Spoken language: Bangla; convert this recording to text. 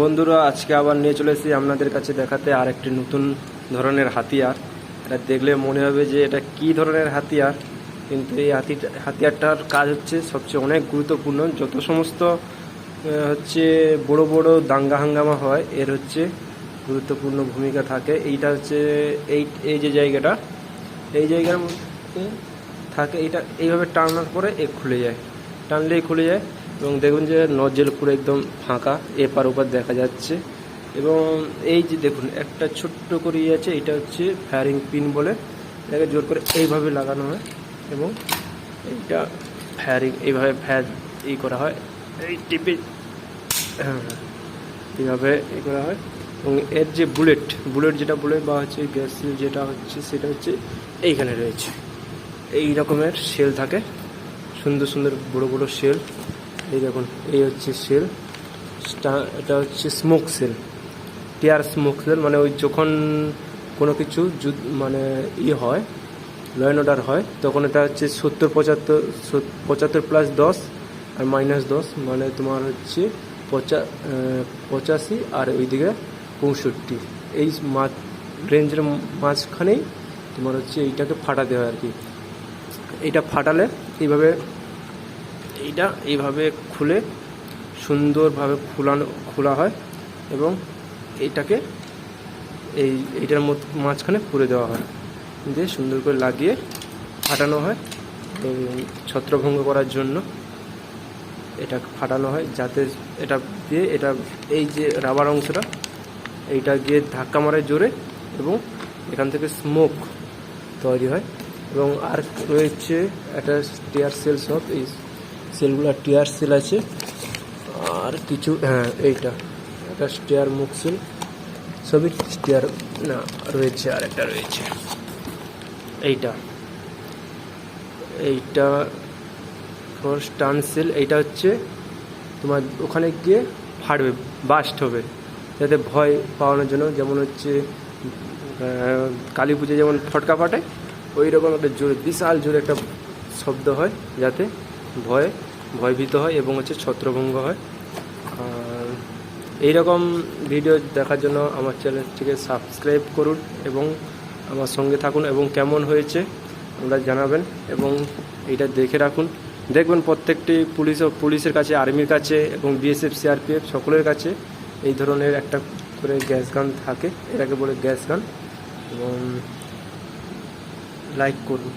বন্ধুরা, আজকে আবার নিয়ে চলে এসেছি আপনাদের কাছে দেখাতে আর একটি নতুন ধরনের হাতিয়ার। এটা দেখলে মনে হবে যে এটা কি ধরনের হাতিয়ার, কিন্তু এই হাতি হাতিয়ারটার কাজ হচ্ছে সবচেয়ে অনেক গুরুত্বপূর্ণ। যত সমস্ত হচ্ছে বড় বড় দাঙ্গা হাঙ্গামা হয়, এর হচ্ছে গুরুত্বপূর্ণ ভূমিকা থাকে। এইটা হচ্ছে এই এই যে জায়গাটা, এই জায়গার মধ্যে থাকে এটা এইভাবে টানার পরে এ খুলে যায়। টানলেই খুলে যায়। এবং দেখুন যে নজেল পুরো একদম ফাঁকা, এপার ওপার দেখা যাচ্ছে। এবং এই যে দেখুন, একটা ছোট্ট করে ইয়ে আছে, এটা হচ্ছে ফায়ারিং পিন বলে। এটাকে জোর করে এইভাবে লাগানো হয় এবং এইটা ফায়ারিং এইভাবে ফায়ার ই করা হয়। এই টিপে হ্যাঁ এইভাবে ই করা হয়। এবং এর যে বুলেট বুলেট যেটা বুলেট বা হচ্ছে গ্যাস যেটা হচ্ছে, সেটা হচ্ছে এইখানে রয়েছে। এই রকমের সেল থাকে। সুন্দর সুন্দর বড় বড় সেল এই দেখুন, এই হচ্ছে সেল এটা হচ্ছে smoke shell tear smoke shell মানে ওই যখন কোনো কিছু মানে ই হয় লয়েন অর্ডার হয়, তখন এটা হচ্ছে সত্তর পঁচাত্তর পঁচাত্তর প্লাস দশ আর মাইনাস দশ মানে তোমার হচ্ছে পঁচা পঁচাশি আর ওইদিকে পঁয়ষট্টি। এই মাঝ রেঞ্জের মাঝখানেই তোমার হচ্ছে এইটাকে ফাটাতে হয় আর কি। এইটা ফাটালে এইভাবে এইটা এইভাবে খুলে সুন্দরভাবে খোলানো, খোলা হয় এবং এইটাকে এই, এইটার মধ্যে মাঝখানে পুরে দেওয়া হয়। দিয়ে সুন্দর করে লাগিয়ে ফাটানো হয় ছত্রভঙ্গ করার জন্য এটা ফাটানো হয় যাতে এটা দিয়ে এটা, এই যে রাবার অংশটা, এইটা গিয়ে ধাক্কা মারে জোরে এবং এখান থেকে স্মোক তৈরি হয় এবং আর রয়েছে একটা টিয়ার সেল সব এই সেলগুলো টিয়ার সেল আছে। আর কিছু হ্যাঁ এইটা। একটা স্টিয়ার মুখ সেল। সবই স্টিয়ার না, রয়েছে আর একটা রয়েছে। এইটা। এইটা ফর স্টান সেল। এইটা হচ্ছে তোমার ওখানে গিয়ে ফাটবে, বাস্ট হবে। যাতে ভয় পাওয়ানোর জন্য যেমন হচ্ছে কালী পুজো যেমন ফটকা ফাটে ওই রকম একটা জোরে, বিশাল জোরে একটা শব্দ হয়, যাতে ভয় ভয়ভীত হয় এবং হচ্ছে ছত্রভঙ্গ হয়। এইরকম ভিডিও দেখার জন্য আমার চ্যানেলটিকে সাবস্ক্রাইব করুন এবং আমার সঙ্গে থাকুন এবং কেমন হয়েছে আমরা জানাবেন এবং এইটা দেখে রাখুন। দেখবেন প্রত্যেকটি পুলিশ ও পুলিশের কাছে, আর্মির কাছে এবং বিএসএফ সিআরপিএফ সকলের কাছে এই ধরনের একটা করে গ্যাস গান থাকে। এটাকে বলে গ্যাস গান। এবং লাইক করুন।